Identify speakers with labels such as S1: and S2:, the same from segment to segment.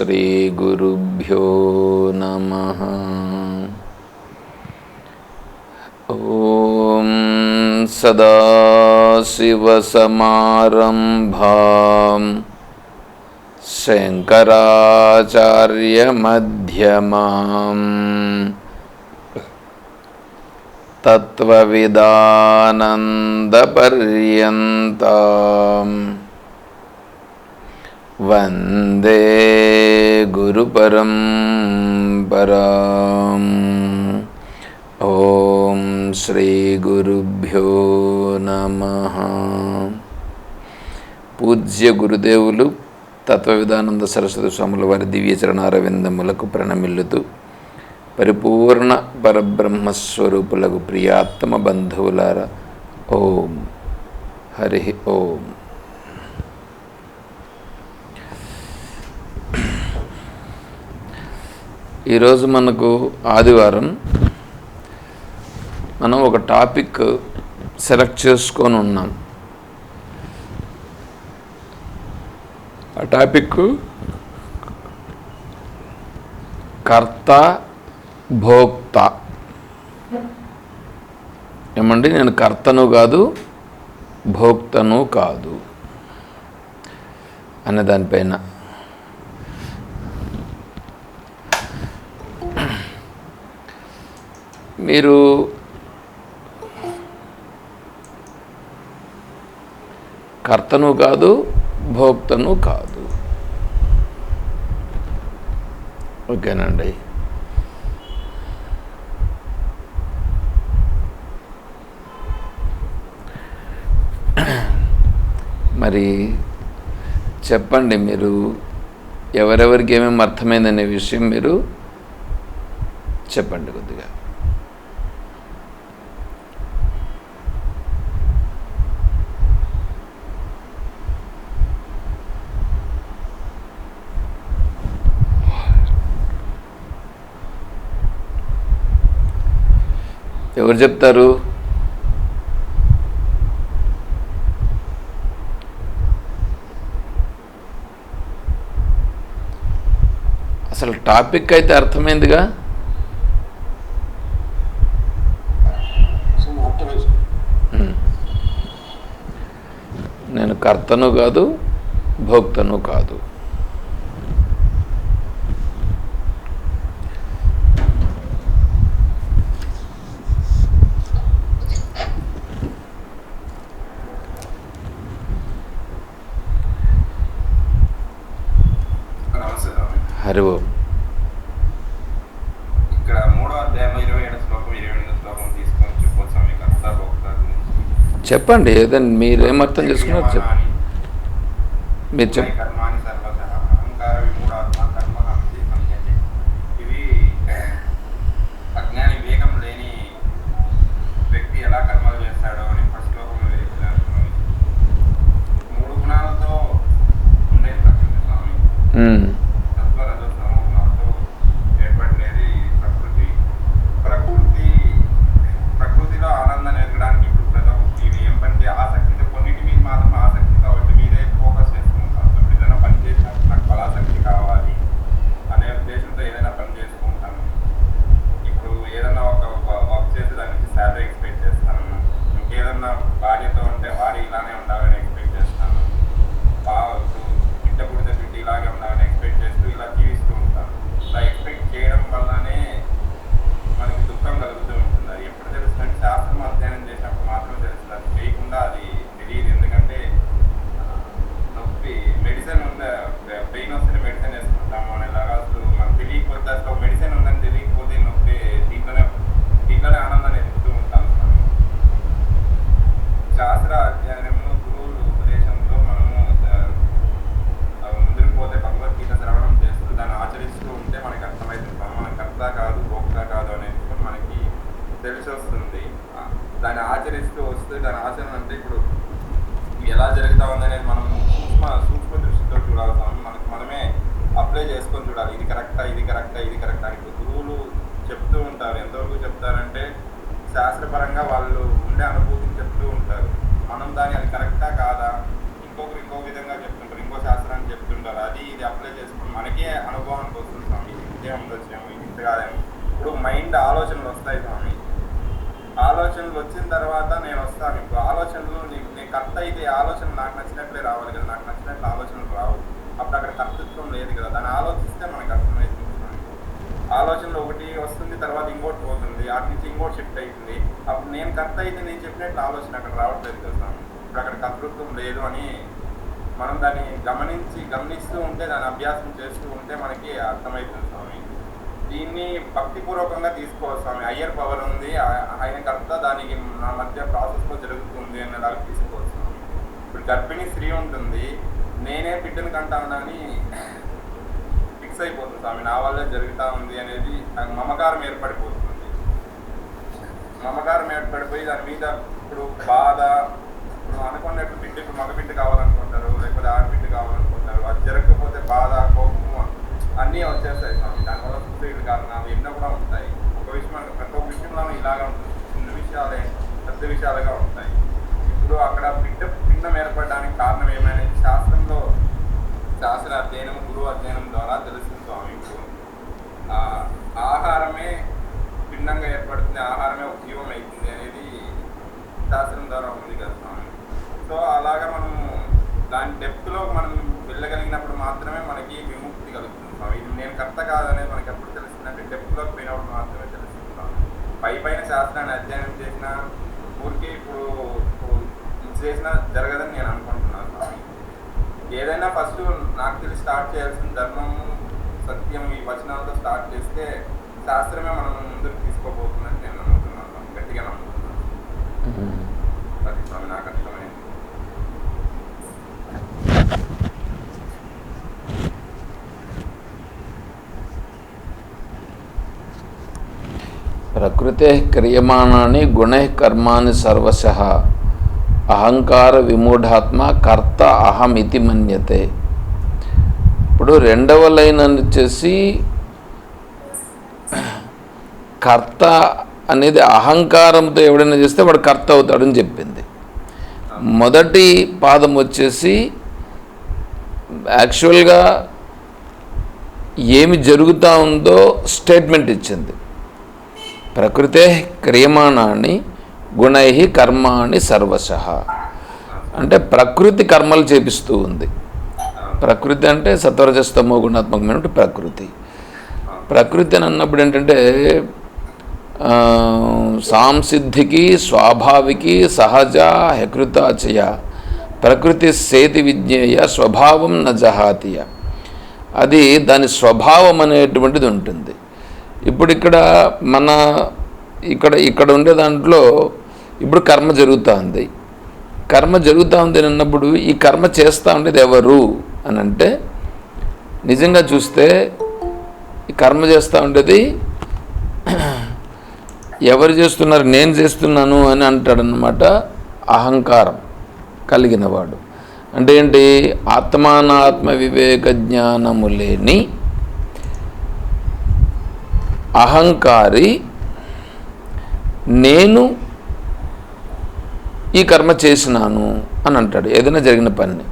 S1: श्रीगुरुभ्यो नमः। ॐ सदाशिवसमारम्भां शङ्कराचार्यमध्यमाम् तत्त्वविदानन्दपर्यन्ताम् वन्दे गुरुपरं पराम् ॐ శ్రీగురుభ్యో నమ పూజ్య గురుదేవులు తత్వవిధానంద సరస్వతి స్వాముల వారి దివ్య చరణారవిందములకు ప్రణమిల్లుతూ పరిపూర్ణ పరబ్రహ్మస్వరూపులకు ప్రియాత్మ బంధువులారా ఓం. హరి ఓం. ఈరోజు మనకు ఆదివారం మనం ఒక టాపిక్ సెలెక్ట్ చేసుకొని ఉన్నాం. ఆ టాపిక్ కర్త భోక్త. ఏమండి? నేను కర్తను కాదు భోక్తను కాదు అనే దానిపైన. మీరు కర్తను కాదు భోక్తను కాదు. ఓకేనండి. మరి చెప్పండి మీరు ఎవరెవరికి ఏమేమి అర్థమైందనే విషయం మీరు చెప్పండి కొద్దిగా. ఎవరు చెప్తారు? అసలు టాపిక్ అయితే అర్థమైందిగా. నేను కర్తను కాదు భోక్తను కాదు
S2: నమస్తే స్వామి
S1: హరి ఓం
S2: ఇక్కడ మూడో అధ్యాయం ఇరవై ఏడు శ్లోకం ఇరవై ఎనిమిది శ్లోకం తీసుకొని చెప్పొచ్చు స్వామి కర్త భోక్త గురించి
S1: చెప్పండి ఏదైనా మీరు ఏం అర్థం చేసుకున్నారు చెప్పండి మీరు చెప్
S2: కర్మాణి yani కనెక్ట్ అవుతుంది అప్పుడు నేను కరెక్ట్ అయితే నేను చెప్పినట్లు ఆలోచన అక్కడ రావట్లేదు తెలుసా? ఇప్పుడు అక్కడ కర్తృత్వం లేదు అని మనం దాన్ని గమనించి గమనిస్తూ ఉంటే దాన్ని అభ్యాసం చేస్తూ ఉంటే మనకి అర్థమవుతుంది స్వామి. దీన్ని భక్తిపూర్వకంగా తీసుకోవాలి స్వామి. అయ్యర్ పవర్ ఉంది ఆయన కర్త దానికి నా మధ్య ప్రాసెస్లో జరుగుతుంది అనేలాగా తీసుకోవాలి స్వామి. ఇప్పుడు గర్భిణీ స్త్రీ ఉంటుంది నేనే బిడ్డను కంటానని ఫిక్స్ అయిపోతుంది స్వామి. నా వల్లే జరుగుతూ ఉంది అనేది మమకారం ఏర్పడిపోతుంది. మమకారం ఏర్పడిపోయి దాని మీద ఇప్పుడు బాధ ఇప్పుడు అనుకున్నట్టు బిడ్డ ఇప్పుడు మగ బిడ్డ కావాలనుకుంటారు లేకపోతే ఆడబిడ్డ కావాలనుకుంటారు అది జరగకపోతే బాధ కోపము అన్నీ వచ్చేస్తాయి స్వామి. దానివల్ల సూసైడ్ కారణాలు ఎన్నో కూడా ఉంటాయి. ఒక విషయం ప్రతి ఒక్క విషయంలో ఇలాగా ఉంటుంది. చిన్న విషయాలే పెద్ద విషయాలుగా ఉంటాయి. ఇప్పుడు అక్కడ బిడ్డ పిండం ఏర్పడడానికి కారణం ఏమైనా శాస్త్రంలో శాస్త్ర అధ్యయనం గురువు అధ్యయనం ద్వారా తెలుస్తుంది స్వామి. ఇప్పుడు ఆ ఆహారమే భిన్నంగా ఏర్పడుతుంది ఆహారం ఒక జీవం అవుతుంది అనేది శాస్త్రం ద్వారా ఉంది కదా స్వామి. సో అలాగా మనం దాని డెప్త్లో మనం వెళ్ళగలిగినప్పుడు మాత్రమే మనకి విముక్తి కలుగుతుంది స్వామి. ఇది నేను కర్త కాదనేది మనకి ఎప్పుడు తెలుస్తుందంటే డెప్త్లోకి పోయినప్పుడు మాత్రమే తెలుస్తుంది స్వామి. పై పైన శాస్త్రాన్ని అధ్యయనం చేసిన ఊరికే ఇప్పుడు ఇప్పుడు చేసిన జరగదని నేను అనుకుంటున్నాను స్వామి. ఏదైనా ఫస్ట్ నాకు తెలిసి స్టార్ట్ చేయాల్సిన ధర్మం సత్యం ఈ వచనాలతో స్టార్ట్ చేస్తే శాస్త్రమే మనం ముందుకు తీసుకోబోతుందని నేను నమ్ముతున్నాను గట్టిగా నమ్ముతున్నాను అది స్వామి నాకు అర్థమైంది
S1: ప్రకృతే క్రియమాణాన్ని గుణై కర్మాని సర్వశ. అహంకార విమూఢాత్మ కర్త అహమితి మన్యతే. ఇప్పుడు రెండవ లైన్ అని వచ్చేసి కర్త అనేది అహంకారంతో ఎవడైనా చేస్తే వాడు కర్త అవుతాడని చెప్పింది. మొదటి పాదం వచ్చేసి యాక్చువల్గా ఏమి జరుగుతూ ఉందో స్టేట్మెంట్ ఇచ్చింది. ప్రకృతే క్రియమాణాన్ని గుణై కర్మాణి సర్వశ. అంటే ప్రకృతి కర్మలు చేపిస్తూ ఉంది. ప్రకృతి అంటే సత్వరజస్తమో గుణాత్మకమైనటువంటి ప్రకృతి. ప్రకృతి అని అన్నప్పుడు ఏంటంటే సాంసిద్ధికి స్వాభావికి సహజ హకృతాచయ ప్రకృతి సేతి విజ్ఞేయ స్వభావం న జహాతియ. అది దాని స్వభావం అనేటువంటిది ఉంటుంది. ఇప్పుడు ఇక్కడ మన ఇక్కడ ఇక్కడ ఉండే దాంట్లో ఇప్పుడు కర్మ జరుగుతూ ఉంది. కర్మ జరుగుతూ ఉంది అని అన్నప్పుడు ఈ కర్మ చేస్తూ ఉండేది ఎవరు అని అంటే నిజంగా చూస్తే ఈ కర్మ చేస్తూ ఉండేది ఎవరు చేస్తున్నారు నేను చేస్తున్నాను అని అంటాడనమాట అహంకారం కలిగినవాడు అంటే ఏంటి? ఆత్మానాత్మ వివేక జ్ఞానము లేని అహంకారి నేను ఈ కర్మ చేసినాను అని అంటాడు. ఏదైనా జరిగిన పని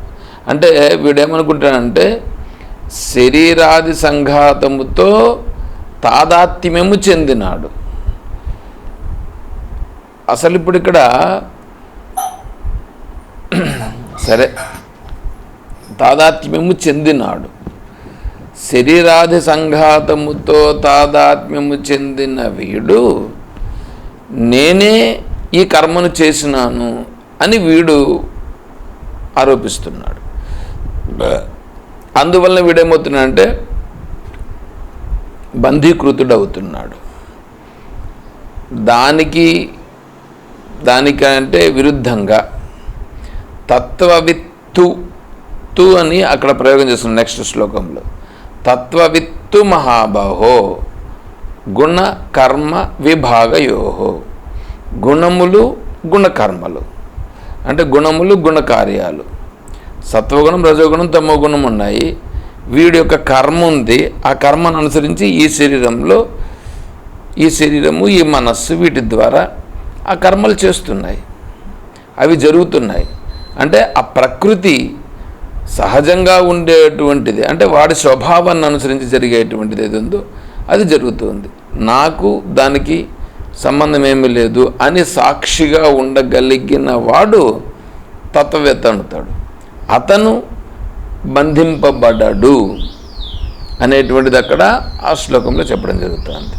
S1: అంటే వీడేమనుకుంటాడంటే శరీరాది సంఘాతముతో తాదాత్మ్యము చెందినాడు. అసలు ఇప్పుడు ఇక్కడ సరే తాదాత్మ్యము చెందినాడు. శరీరాది సంఘాతముతో తాదాత్మ్యము చెందిన వీడు నేనే ఈ కర్మను చేసినాను అని వీడు ఆరోపిస్తున్నాడు. అందువలన వీడేమవుతున్నాడంటే బంధీకృతుడు అవుతున్నాడు దానికి దానికంటే విరుద్ధంగా తత్వవిత్తు తు అని అక్కడ ప్రయోగం చేస్తున్నాం నెక్స్ట్ శ్లోకంలో. తత్వవిత్తు మహాబాహో గుణ కర్మ విభాగయోహో. గుణములు గుణకర్మలు. అంటే గుణములు గుణకార్యాలు. సత్వగుణం రజోగుణం తమోగుణం ఉన్నాయి. వీడి యొక్క కర్మ ఉంది. ఆ కర్మను అనుసరించి ఈ శరీరంలో ఈ శరీరము ఈ మనస్సు వీటి ద్వారా ఆ కర్మలు చేస్తున్నాయి. అవి జరుగుతున్నాయి. అంటే ఆ ప్రకృతి సహజంగా ఉండేటువంటిది. అంటే వాడి స్వభావాన్ని అనుసరించి జరిగేటువంటిది ఏది ఉందో అది జరుగుతుంది. నాకు దానికి సంబంధం ఏమీ లేదు అని సాక్షిగా ఉండగలిగిన వాడు తత్వవేత్త అతను బంధింపబడ్డాడు అనేటువంటిది అక్కడ ఆ శ్లోకంలో చెప్పడం జరుగుతుంది.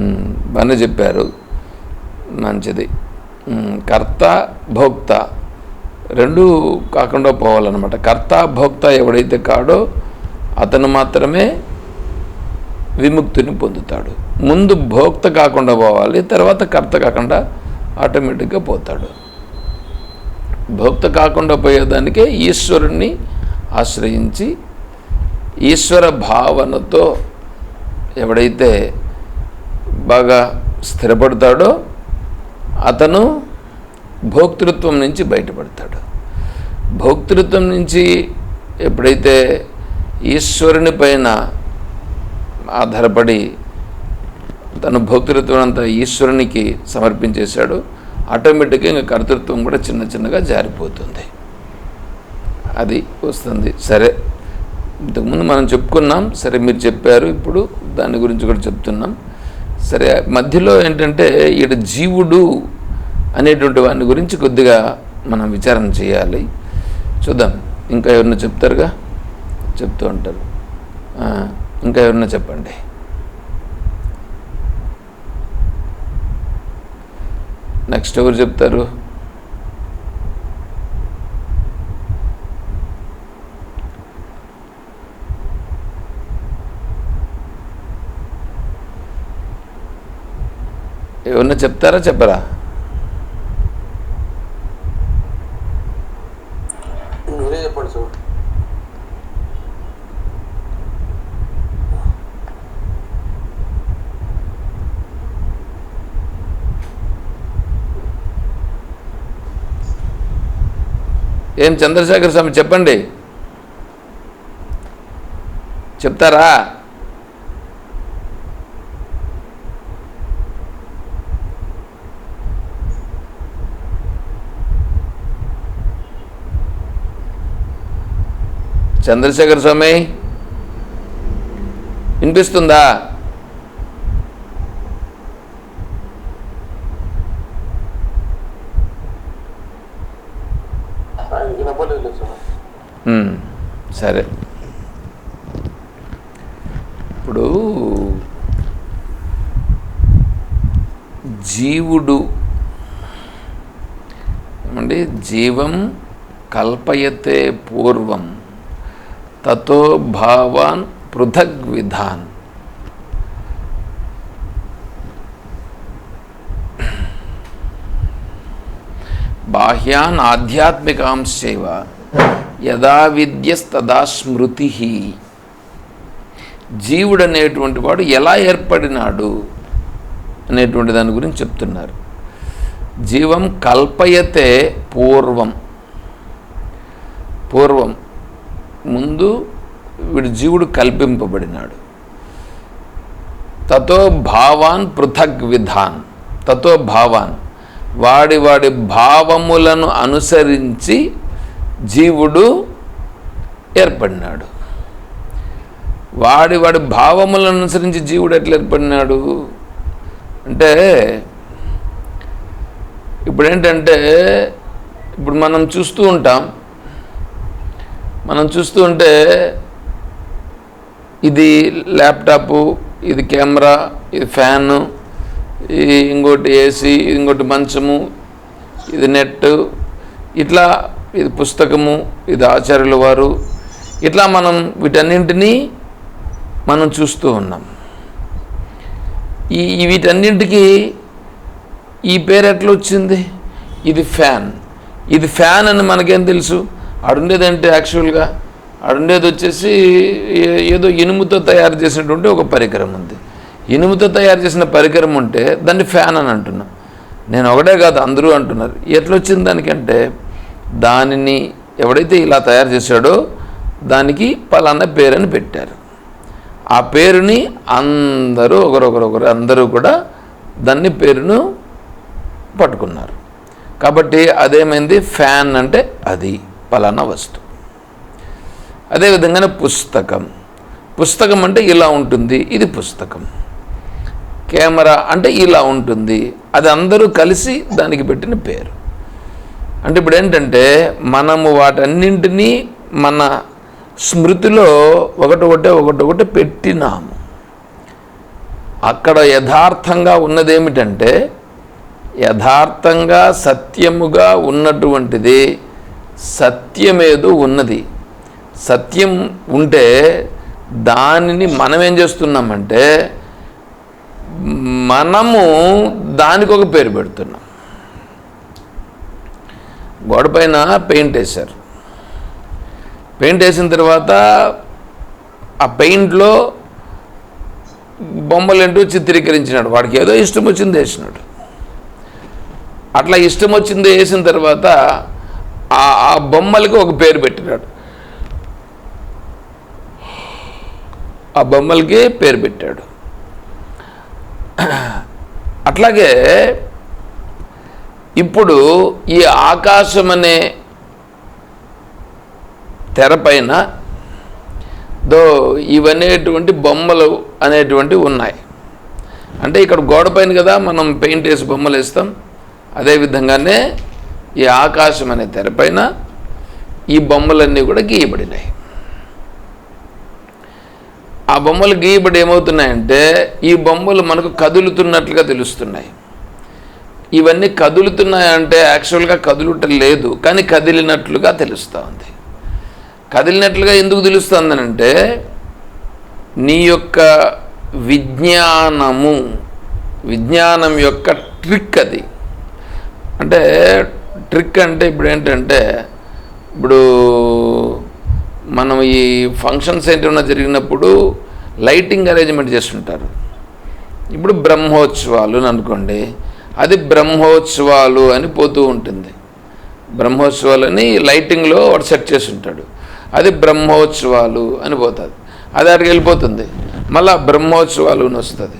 S1: ఉమ్, చెప్పారు. మంచిది. కర్త భోక్త రెండు కాకుండా పోవాలన్నమాట. కర్త భోక్త ఎవడైతే కాడో అతను మాత్రమే విముక్తిని పొందుతాడు. ముందు భోక్త కాకుండా పోవాలి తర్వాత కర్త కాకుండా ఆటోమేటిక్గా పోతాడు. భోక్త కాకుండా పోయేదానికే ఈశ్వరుణ్ణి ఆశ్రయించి ఈశ్వర భావనతో ఎవడైతే బాగా స్థిరపడతాడో అతను భోక్తృత్వం నుంచి బయటపడతాడు. భోక్తృత్వం నుంచి ఎప్పుడైతే ఈశ్వరుని పైన ఆధారపడి తన భోక్తృత్వం అంతా ఈశ్వరునికి సమర్పించేశాడు ఆటోమేటిక్గా ఇంకా కర్తృత్వం కూడా చిన్న చిన్నగా జారిపోతుంది. అది వస్తుంది. సరే ఇంతకుముందు మనం చెప్పుకున్నాం సరే మీరు చెప్పారు ఇప్పుడు దాని గురించి కూడా చెప్తున్నాం. సరే మధ్యలో ఏంటంటే ఈడ జీవుడు అనేటువంటి వాని గురించి కొద్దిగా మనం విచారణ చేయాలి. చూద్దాం. ఇంకా ఎవరన్నా చెప్తారుగా? చెప్తూ ఉంటారు. ఇంకా ఎవరన్నా చెప్పండి. నెక్స్ట్ ఎవరు చెప్తారు? ఏమన్నా చెప్తారా? చెప్పరా?
S3: మీరే
S1: ఏం చంద్రశేఖర్ స్వామి చెప్పండి? చెప్తారా? చంద్రశేఖర స్వామి వినిపిస్తుందా?
S3: సరే.
S1: ఇప్పుడు జీవుడు ఏమండి? జీవం కల్పయతే పూర్వం. తతో భావాన్ పృథగ్ విధాన్ బాహ్యాన్ ఆధ్యాత్మికాంశైవ యదా విద్యస్తదా స్మృతి. జీవుడు అనేటువంటి వాడు ఎలా ఏర్పడినాడు అనేటువంటి దాని గురించి చెప్తున్నారు. జీవం కల్పయతే పూర్వం. పూర్వం. ముందు వీడు జీవుడు కల్పింపబడినాడు. తతో భావాన్ పృథక్ విధాన్. తతో భావాన్. వాడి వాడి భావములను అనుసరించి జీవుడు ఏర్పడినాడు. వాడి వాడి భావములను అనుసరించి జీవుడు ఎట్లా ఏర్పడినాడు? అంటే ఇప్పుడు ఏంటంటే ఇప్పుడు మనం చూస్తూ ఉంటాం మనం చూస్తూ ఉంటే ఇది ల్యాప్టాపు ఇది కెమెరా ఇది ఫ్యాను ఈ ఇంకోటి ఏసీ ఇంకోటి మంచము ఇది నెట్ ఇట్లా ఇది పుస్తకము ఇది ఆచార్యుల వారు ఇట్లా మనం వీటన్నింటినీ మనం చూస్తూ ఉన్నాం. ఈ ఈ వీటన్నింటికి ఈ పేరు ఎట్లా వచ్చింది? ఇది ఫ్యాన్. ఇది ఫ్యాన్ అని మనకేం తెలుసు? ఆడుండేది అంటే యాక్చువల్గా ఆడుండేది వచ్చేసి ఏదో ఇనుముతో తయారు చేసినటువంటి ఒక పరికరం ఉంది. ఇనుముతో తయారు చేసిన పరికరం ఉంటే దాన్ని ఫ్యాన్ అని అంటున్నాం. నేను ఒకటే కాదు అందరూ అంటున్నారు. ఎట్లొచ్చింది దానికంటే దానిని ఎవడైతే ఇలా తయారు చేశాడో దానికి పలానా పేరని పెట్టారు. ఆ పేరుని అందరూ ఒకరొకరొకరు అందరూ కూడా దాన్ని పేరును పట్టుకున్నారు. కాబట్టి అదేమైంది? ఫ్యాన్ అంటే అది. పలానా వస్తువు. అదేవిధంగానే పుస్తకం. పుస్తకం అంటే ఇలా ఉంటుంది ఇది పుస్తకం. కెమెరా అంటే ఇలా ఉంటుంది అది అందరూ కలిసి దానికి పెట్టిన పేరు. అంటే ఇప్పుడు ఏంటంటే మనము వాటన్నింటినీ మన స్మృతిలో ఒకటి ఒకటొకటి ఒకటి ఒకటి పెట్టినాము. అక్కడ యథార్థంగా ఉన్నదేమిటంటే యథార్థంగా సత్యముగా ఉన్నటువంటిది సత్యమేదో ఉన్నది. సత్యం ఉంటే దానిని మనం ఏం చేస్తున్నామంటే మనము దానికి ఒక పేరు పెడుతున్నాం. గోడపైన పెయింట్ వేశారు. పెయింట్ వేసిన తర్వాత ఆ పెయింట్లో బొమ్మలేంటూ చిత్రీకరించినాడు. వాడికి ఏదో ఇష్టం వచ్చింది వేసినాడు. అట్లా ఇష్టం వచ్చింది వేసిన తర్వాత ఆ బొమ్మలకు బొమ్మలకి ఒక పేరు పెట్టినాడు. ఆ బొమ్మలకి పేరు పెట్టాడు. అట్లాగే ఇప్పుడు ఈ ఆకాశం అనే తెరపైన దో ఇవనేటువంటి బొమ్మలు అనేటువంటివి ఉన్నాయి. అంటే ఇక్కడ గోడ పైన కదా మనం పెయింట్ వేసి బొమ్మలు వేస్తాం అదేవిధంగానే ఈ ఆకాశం అనే తెరపైన ఈ బొమ్మలన్నీ కూడా గీయబడినాయి. ఆ బొమ్మలు గీయబడి ఏమవుతున్నాయంటే ఈ బొమ్మలు మనకు కదులుతున్నట్లుగా తెలుస్తున్నాయి. ఇవన్నీ కదులుతున్నాయంటే యాక్చువల్గా కదులుట లేదు కానీ కదిలినట్లుగా తెలుస్తూ ఉంది కదిలినట్లుగా ఎందుకు తెలుస్తుందనంటే నీ యొక్క విజ్ఞానము విజ్ఞానం యొక్క ట్రిక్ అది. అంటే ట్రిక్ అంటే ఇప్పుడు ఏంటంటే ఇప్పుడు మనం ఈ ఫంక్షన్స్ ఏంటైనా జరిగినప్పుడు లైటింగ్ అరేంజ్మెంట్ చేస్తుంటారు. ఇప్పుడు బ్రహ్మోత్సవాలు అని అనుకోండి అది బ్రహ్మోత్సవాలు అని పోతూ ఉంటుంది. బ్రహ్మోత్సవాలు అని లైటింగ్లో వాడు సెట్ చేసి ఉంటాడు అది బ్రహ్మోత్సవాలు అని పోతుంది. అది అక్కడికి వెళ్ళిపోతుంది. మళ్ళా బ్రహ్మోత్సవాలు అని వస్తుంది.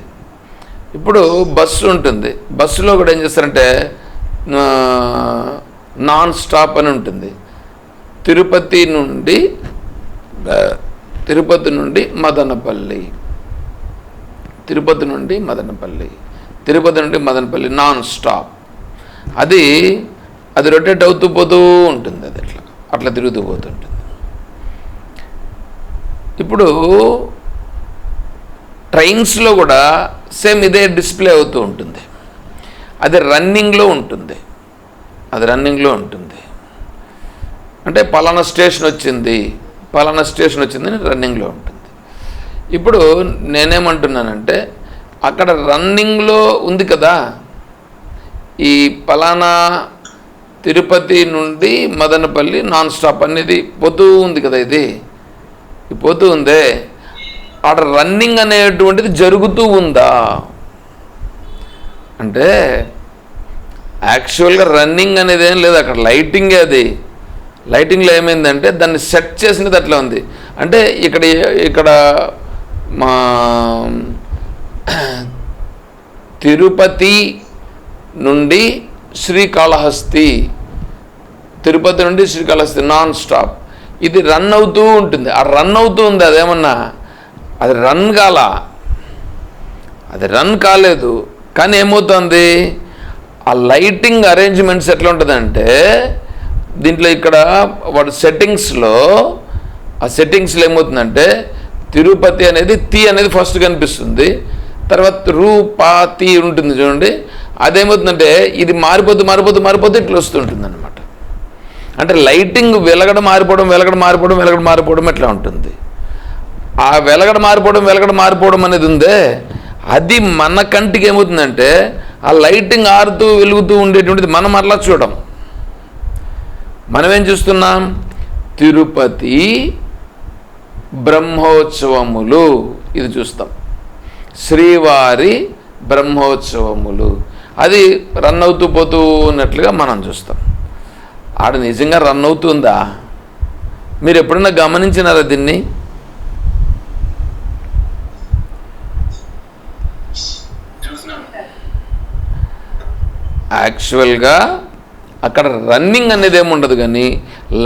S1: ఇప్పుడు బస్సు ఉంటుంది. బస్సులో కూడా ఏం చేస్తారంటే నాన్ స్టాప్ అని ఉంటుంది. తిరుపతి నుండి తిరుపతి నుండి మదనపల్లి. తిరుపతి నుండి మదనపల్లి. తిరుపతి నుండి మదనపల్లి నాన్ స్టాప్. అది అది రొటేట్ అవుతూ పోతూ ఉంటుంది అది అట్లా. అట్లా తిరుగుతూ పోతుంటుంది ఇప్పుడు ట్రైన్స్లో కూడా సేమ్ ఇదే డిస్ప్లే అవుతూ ఉంటుంది. అది రన్నింగ్లో ఉంటుంది. అది రన్నింగ్లో ఉంటుంది. అంటే పలానా స్టేషన్ వచ్చింది పలానా స్టేషన్ వచ్చిందని రన్నింగ్లో ఉంటుంది. ఇప్పుడు నేనేమంటున్నానంటే అక్కడ రన్నింగ్లో ఉంది కదా ఈ పలానా తిరుపతి నుండి మదనపల్లి నాన్ స్టాప్ అనేది పోతూ ఉంది కదా ఇది. ఈ పోతూ ఉందే అక్కడ రన్నింగ్ అనేటువంటిది జరుగుతూ ఉందా? అంటే యాక్చువల్గా రన్నింగ్ అనేది ఏం లేదు అక్కడ. లైటింగే అది. లైటింగ్లో ఏమైందంటే దాన్ని సెట్ చేసినది అట్లా ఉంది. అంటే ఇక్కడ ఇక్కడ మా తిరుపతి నుండి శ్రీకాళహస్తి. తిరుపతి నుండి శ్రీకాళహస్తి నాన్ స్టాప్ ఇది రన్ అవుతూ ఉంటుంది. ఆ రన్ అవుతూ ఉంది అదేమన్నా? అది రన్ కాల? అది రన్ కాలేదు. కానీ ఏమవుతుంది? ఆ లైటింగ్ అరేంజ్మెంట్స్ ఎట్లా ఉంటుందంటే దీంట్లో ఇక్కడ వాడు సెట్టింగ్స్లో ఆ సెట్టింగ్స్లో ఏమవుతుందంటే తిరుపతి అనేది తీ అనేది ఫస్ట్ కనిపిస్తుంది. తర్వాత రూ తీ ఉంటుంది చూడండి. అదేమవుతుందంటే ఇది మారిపోతూ మారిపోతూ మారిపోతూ ఇట్లా వస్తుంటుంది అనమాట అంటే లైటింగ్ వెలగడ మారిపోవడం వెలగడ మారిపోవడం వెలగడ మారిపోవడం ఎట్లా ఉంటుంది? ఆ వెలగడ మారిపోవడం వెలగడ మారిపోవడం అనేది ఉందే అది మన కంటికి ఏమవుతుందంటే ఆ లైటింగ్ ఆరుతూ వెలుగుతూ ఉండేటువంటిది మనం అట్లా చూడం మనం ఏం చూస్తున్నాం? తిరుపతి బ్రహ్మోత్సవములు. ఇది చూస్తాం. శ్రీవారి బ్రహ్మోత్సవములు. అది రన్ అవుతూ పోతూ ఉన్నట్లుగా మనం చూస్తాం. ఆడ నిజంగా రన్ అవుతుందా? మీరు ఎప్పుడన్నా గమనించినారా దీన్ని? యాక్చువల్గా అక్కడ రన్నింగ్ అనేది ఏమి ఉండదు కానీ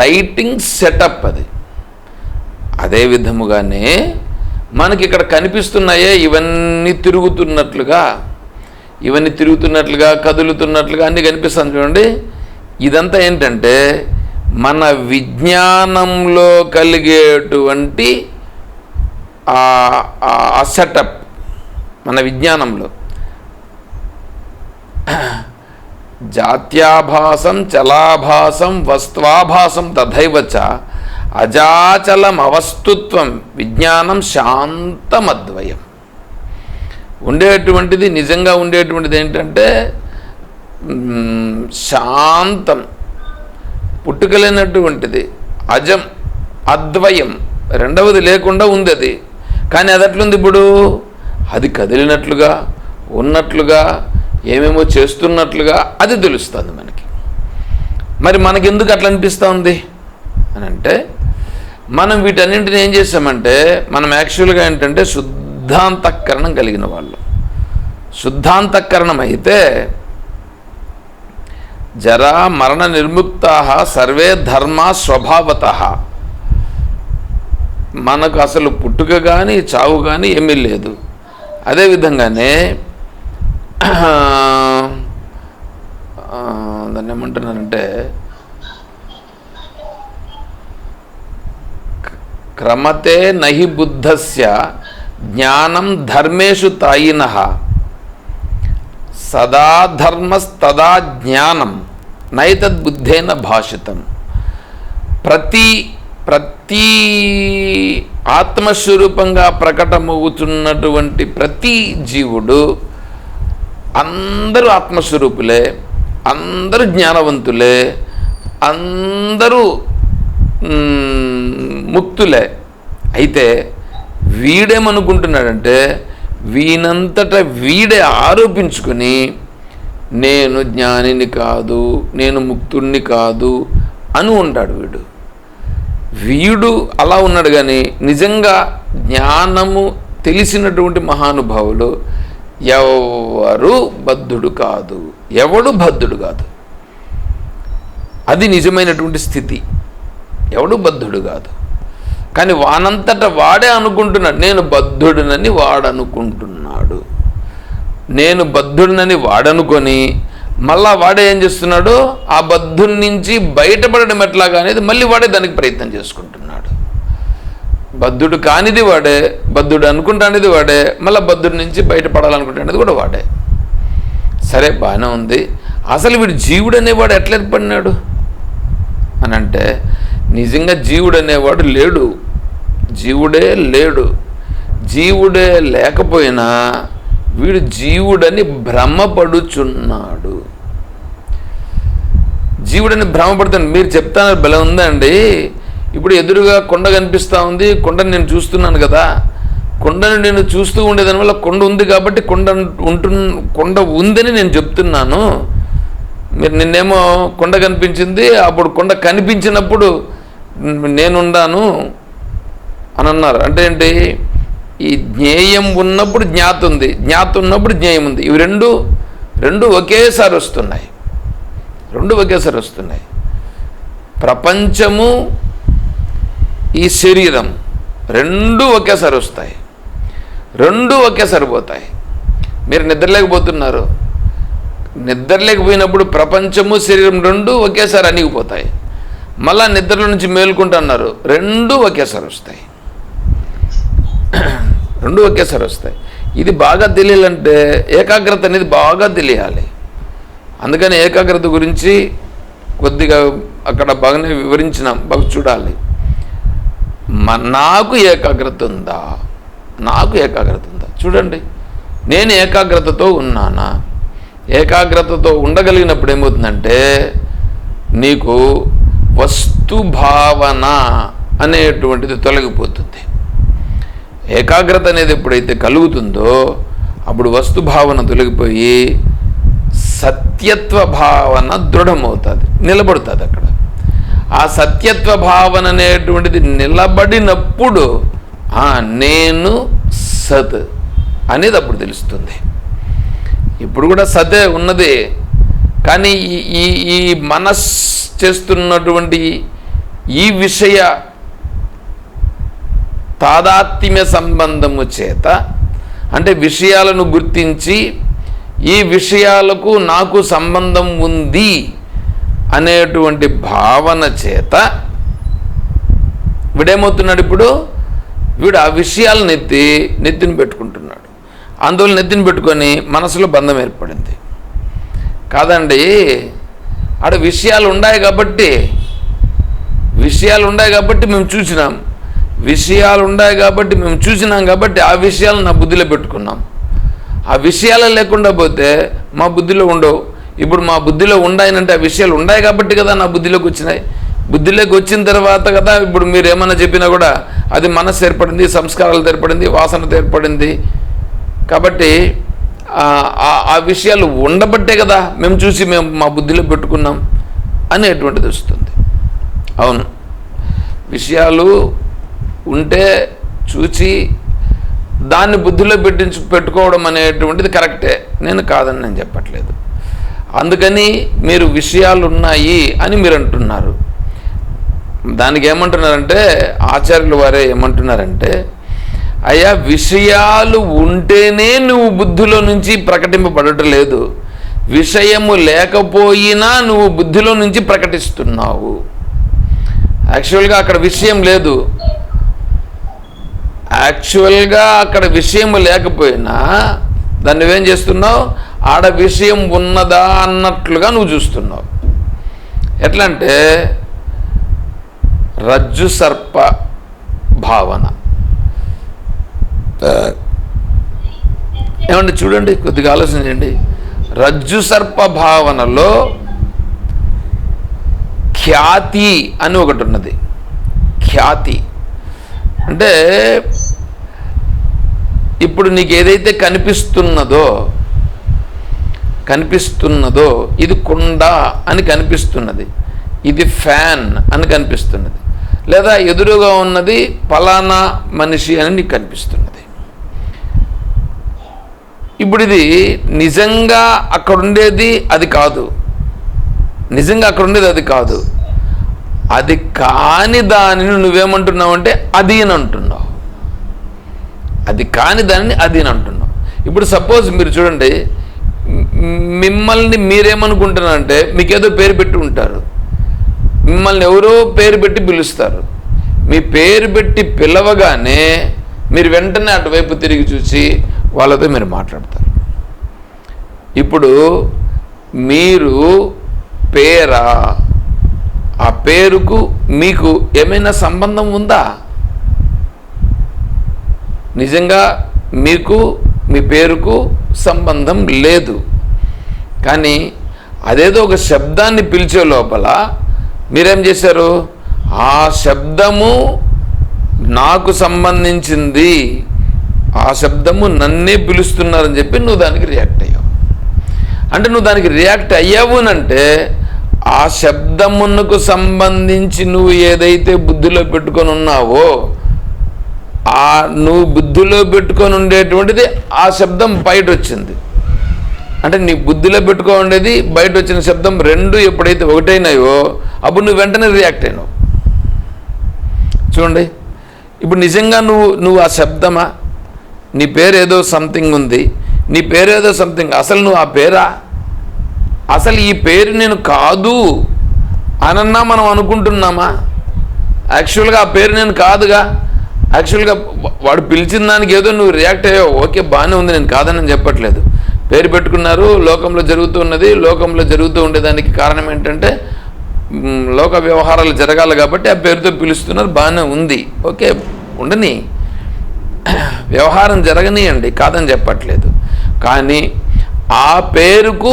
S1: లైటింగ్ సెటప్ అది. అదే విధముగానే మనకి ఇక్కడ కనిపిస్తున్నాయే ఇవన్నీ తిరుగుతున్నట్లుగా. ఇవన్నీ తిరుగుతున్నట్లుగా కదులుతున్నట్లుగా అన్నీ కనిపిస్తుంది చూడండి. ఇదంతా ఏంటంటే మన విజ్ఞానంలో కలిగేటువంటి ఆ సెటప్ మన విజ్ఞానంలో. జాత్యాభాసం చలాభాసం వస్త్వాభాసం తథైవచ అజాచలం అవస్తుత్వం విజ్ఞానం శాంతమద్వయం. ఉండేటువంటిది నిజంగా ఉండేటువంటిది ఏంటంటే శాంతం. పుట్టుకలేనటువంటిది అజం అద్వయం. రెండవది లేకుండా ఉంది అది కానీ అది ఎట్లుంది ఇప్పుడు? అది కదిలినట్లుగా ఉన్నట్లుగా ఏమేమో చేస్తున్నట్లుగా అది తెలుస్తుంది మనకి. మరి మనకెందుకు అట్లా అనిపిస్తూ ఉంది అని అంటే మనం వీటన్నింటిని ఏం చేసామంటే మనం యాక్చువల్గా ఏంటంటే శుద్ధాంతఃకరణం కలిగిన వాళ్ళు. శుద్ధాంతఃకరణం అయితే జరా మరణ నిర్ముక్త సర్వే ధర్మ స్వభావత. మనకు అసలు పుట్టుక కానీ చావు కానీ ఏమీ లేదు. అదేవిధంగానే దాన్ని ఏమంటున్నానంటే క్రమతే నహి బుద్ధస్య జ్ఞానం ధర్మేషు తాయిన. సదా ధర్మస్తదా జ్ఞానం నైతద్బుద్ధేన భాషితం. ప్రతి ప్రతి ఆత్మస్వరూపంగా ప్రకటమవుతున్నటువంటి ప్రతి జీవుడు అందరూ ఆత్మస్వరూపులే అందరూ జ్ఞానవంతులే అందరూ ముక్తులే. అయితే వీడేమనుకుంటున్నాడంటే వీనంతట వీడే ఆరోపించుకొని నేను జ్ఞానిని కాదు నేను ముక్తుణ్ణి కాదు అని ఉంటాడు వీడు. వీడు అలా ఉన్నాడు కానీ నిజంగా జ్ఞానము తెలిసినటువంటి మహానుభావులు ఎవరు బద్ధుడు కాదు. ఎవడు బద్ధుడు కాదు. అది నిజమైనటువంటి స్థితి. ఎవడు బద్ధుడు కాదు. కానీ వానంతట వాడే అనుకుంటున్నాడు. నేను బద్ధుడినని వాడనుకుంటున్నాడు. నేను బద్ధుడినని వాడనుకొని మళ్ళా వాడే ఏం చేస్తున్నాడు? ఆ బద్ధుడి నుంచి బయటపడడం ఎట్లాగా అనేది మళ్ళీ వాడే దానికి ప్రయత్నం చేసుకుంటున్నాడు. బద్ధుడు కానిది వాడే బద్ధుడు అనుకుంటానేది వాడే మళ్ళీ బద్ధుడి నుంచి బయటపడాలనుకుంటానేది కూడా వాడే. సరే బాగానే ఉంది. అసలు వీడు జీవుడు అనేవాడు ఎట్లా ఏర్పడినాడు? అని అంటే నిజంగా జీవుడు అనేవాడు లేడు. జీవుడే లేడు. జీవుడే లేకపోయినా వీడు జీవుడని భ్రమపడుచున్నాడు. జీవుడని భ్రమపడుతాను మీరు చెప్తాను బలం ఉందండి. ఇప్పుడు ఎదురుగా కొండ కనిపిస్తూ ఉంది. కొండని నేను చూస్తున్నాను కదా. కొండను నేను చూస్తూ ఉండేదాని వల్ల కొండ ఉంది కాబట్టి కొండ ఉంటు కొండ ఉందని నేను చెప్తున్నాను. మీరు నిన్నేమో కొండ కనిపించింది అప్పుడు కొండ కనిపించినప్పుడు నేనున్నాను అని అన్నారు. అంటే ఏంటి? ఈ జ్ఞేయం ఉన్నప్పుడు జ్ఞాత ఉంది. జ్ఞాత ఉన్నప్పుడు జ్ఞేయం ఉంది. ఇవి రెండు రెండు ఒకేసారి వస్తున్నాయి. రెండు ఒకేసారి వస్తున్నాయి. ప్రపంచము ఈ శరీరం రెండు ఒకేసారి వస్తాయి. రెండు ఒకేసారి పోతాయి. మీరు నిద్రలేకపోతున్నారు. నిద్రలేకపోయినప్పుడు ప్రపంచము శరీరం రెండు ఒకేసారి అణిగిపోతాయి. మళ్ళా నిద్రలో నుంచి మేల్కుంటున్నారు. రెండు ఒకేసారి వస్తాయి. రెండు ఒకేసారి వస్తాయి. ఇది బాగా తెలియాలంటే ఏకాగ్రత అనేది బాగా తెలియాలి. అందుకని ఏకాగ్రత గురించి కొద్దిగా అక్కడ బాగానే వివరించిన బాగా చూడాలి. నాకు ఏకాగ్రత ఉందా? నాకు ఏకాగ్రత ఉందా? చూడండి నేను ఏకాగ్రతతో ఉన్నానా? ఏకాగ్రతతో ఉండగలిగినప్పుడు ఏమవుతుందంటే నీకు వస్తు భావన అనేటువంటిది తొలగిపోతుంది. ఏకాగ్రత అనేది ఎప్పుడైతే కలుగుతుందో అప్పుడు వస్తు భావన తొలగిపోయి సత్యత్వ భావన దృఢమవుతుంది నిలబడుతుంది అక్కడ. ఆ సత్యత్వ భావన అనేటువంటిది నిలబడినప్పుడు ఆ నేను సత్ అనేది అప్పుడు తెలుస్తుంది. ఇప్పుడు కూడా సతే ఉన్నది కానీ ఈ ఈ మనస్ చేస్తున్నటువంటి ఈ విషయ తాదాత్మ్య సంబంధము చేత అంటే విషయాలను గుర్తించి ఈ విషయాలకు నాకు సంబంధం ఉంది అనేటువంటి భావన చేత వీడేమవుతున్నాడు ఇప్పుడు? వీడు ఆ విషయాలను ఎత్తి నెత్తిని పెట్టుకుంటున్నాడు. అందువల్ల నెత్తిని పెట్టుకొని మనసులో బంధం ఏర్పడింది. కాదండి ఆడ విషయాలు ఉన్నాయి కాబట్టి విషయాలు ఉన్నాయి కాబట్టి మేము చూసినాం. విషయాలు ఉన్నాయి కాబట్టి మేము చూసినాం కాబట్టి ఆ విషయాలు నా బుద్ధిలో పెట్టుకున్నాం. ఆ విషయాలు లేకుండా పోతే మా బుద్ధిలో ఉండవు. ఇప్పుడు మా బుద్ధిలో ఉండాయనంటే ఆ విషయాలు ఉన్నాయి కాబట్టి కదా నా బుద్ధిలోకి వచ్చినాయి. బుద్ధిలోకి వచ్చిన తర్వాత కదా ఇప్పుడు మీరు ఏమన్నా చెప్పినా కూడా అది మనస్సు ఏర్పడింది సంస్కారాలు ఏర్పడింది వాసనతో ఏర్పడింది. కాబట్టి ఆ- ఆ విషయాలు ఉండబట్టే కదా మేము చూసి మేము మా బుద్ధిలో పెట్టుకున్నాం అనేటువంటిది వస్తుంది. అవును. విషయాలు ఉంటే చూచి దాన్ని బుద్ధిలో పెట్టించు పెట్టుకోవడం అనేటువంటిది కరెక్టే. నేను కాదని నేను చెప్పట్లేదు. అందుకని మీరు విషయాలు ఉన్నాయి అని మీరు అంటున్నారు దానికి ఏమంటున్నారంటే ఆచార్యులు వారే ఏమంటున్నారంటే అయ్యా విషయాలు ఉంటేనే నువ్వు బుద్ధిలో నుంచి ప్రకటింపబడటం లేదు. విషయము లేకపోయినా నువ్వు బుద్ధిలో నుంచి ప్రకటిస్తున్నావు. యాక్చువల్గా అక్కడ విషయం లేదు. యాక్చువల్గా అక్కడ విషయం లేకపోయినా దాన్ని నువ్వేం చేస్తున్నావు? ఆడ విషయం ఉన్నదా అన్నట్లుగా నువ్వు చూస్తున్నావు. ఎట్లా అంటే రజ్జు సర్ప భావన. ఏమండి చూడండి కొద్దిగా ఆలోచన చేయండి. రజ్జు సర్ప భావనలో ఖ్యాతి అని ఒకటి ఉన్నది. ఖ్యాతి. అంటే ఇప్పుడు నీకు ఏదైతే కనిపిస్తున్నదో కనిపిస్తున్నదో ఇది కుండ అని కనిపిస్తున్నది. ఇది ఫ్యాన్ అని కనిపిస్తున్నది. లేదా ఎదురుగా ఉన్నది పలానా మనిషి అని నీకు కనిపిస్తున్నది. ఇప్పుడు ఇది నిజంగా అక్కడ ఉండేది అది కాదు. నిజంగా అక్కడ ఉండేది అది కాదు. అది కాని దానిని నువ్వేమంటున్నావు అంటే అది అని అంటున్నావు. అది కాని దానిని అది అని అంటున్నావు. ఇప్పుడు సపోజ్ మీరు చూడండి మిమ్మల్ని మీరేమనుకుంటున్నారంటే మీకేదో పేరు పెట్టి ఉంటారు. మిమ్మల్ని ఎవరో పేరు పెట్టి పిలుస్తారు. మీ పేరు పెట్టి పిలవగానే మీరు వెంటనే అటువైపు తిరిగి చూసి వాళ్ళతో మీరు మాట్లాడతారు. ఇప్పుడు మీరు పేరా? ఆ పేరుకు మీకు ఏమైనా సంబంధం ఉందా? నిజంగా మీకు మీ పేరుకు సంబంధం లేదు. కానీ అదేదో ఒక శబ్దాన్ని పిలిచే లోపల మీరేం చేశారు? ఆ శబ్దము నాకు సంబంధించింది. ఆ శబ్దము నన్నే పిలుస్తున్నారని చెప్పి నువ్వు దానికి రియాక్ట్ అయ్యావు. అంటే నువ్వు దానికి రియాక్ట్ అయ్యావు అంటే ఆ శబ్దమునకు సంబంధించి నువ్వు ఏదైతే బుద్ధిలో పెట్టుకొని ఉన్నావో ఆ నువ్వు బుద్ధిలో పెట్టుకొని ఉండేటువంటిది ఆ శబ్దం బయట వచ్చింది అంటే నీ బుద్ధిలో పెట్టుకో ఉండేది బయట వచ్చిన శబ్దం రెండు ఎప్పుడైతే ఒకటైనాయో అప్పుడు నువ్వు వెంటనే రియాక్ట్ అయినావు. చూడండి ఇప్పుడు నిజంగా నువ్వు నువ్వు ఆ శబ్దమా? నీ పేరు ఏదో సంథింగ్ ఉంది. నీ పేరేదో సంథింగ్ అసలు నువ్వు ఆ పేరా? అసలు ఈ పేరు నేను కాదు అనన్నా మనం అనుకుంటున్నామా? యాక్చువల్గా ఆ పేరు నేను కాదుగా. యాక్చువల్గా వాడు పిలిచిన దానికి ఏదో నువ్వు రియాక్ట్ అయ్యావు. ఓకే బాగానే ఉంది నేను కాదని నేను చెప్పట్లేదు. పేరు పెట్టుకున్నారు. లోకంలో జరుగుతూ ఉన్నది. లోకంలో జరుగుతూ ఉండేదానికి కారణం ఏంటంటే లోక వ్యవహారాలు జరగాలి కాబట్టి ఆ పేరుతో పిలుస్తున్నారు. బాగానే ఉంది. ఓకే ఉండని వ్యవహారం జరగనియండి. కాదని చెప్పట్లేదు. కానీ ఆ పేరుకు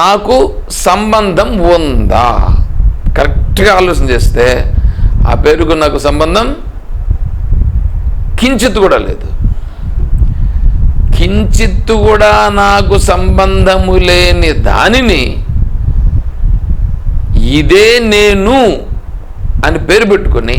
S1: నాకు సంబంధం ఉందా? కరెక్ట్గా ఆలోచన చేస్తే ఆ పేరుకు నాకు సంబంధం కించిత్ కూడా లేదు. కించిత్తు కూడా నాకు సంబంధము లేని దానిని ఇదే నేను అని పేరు పెట్టుకొని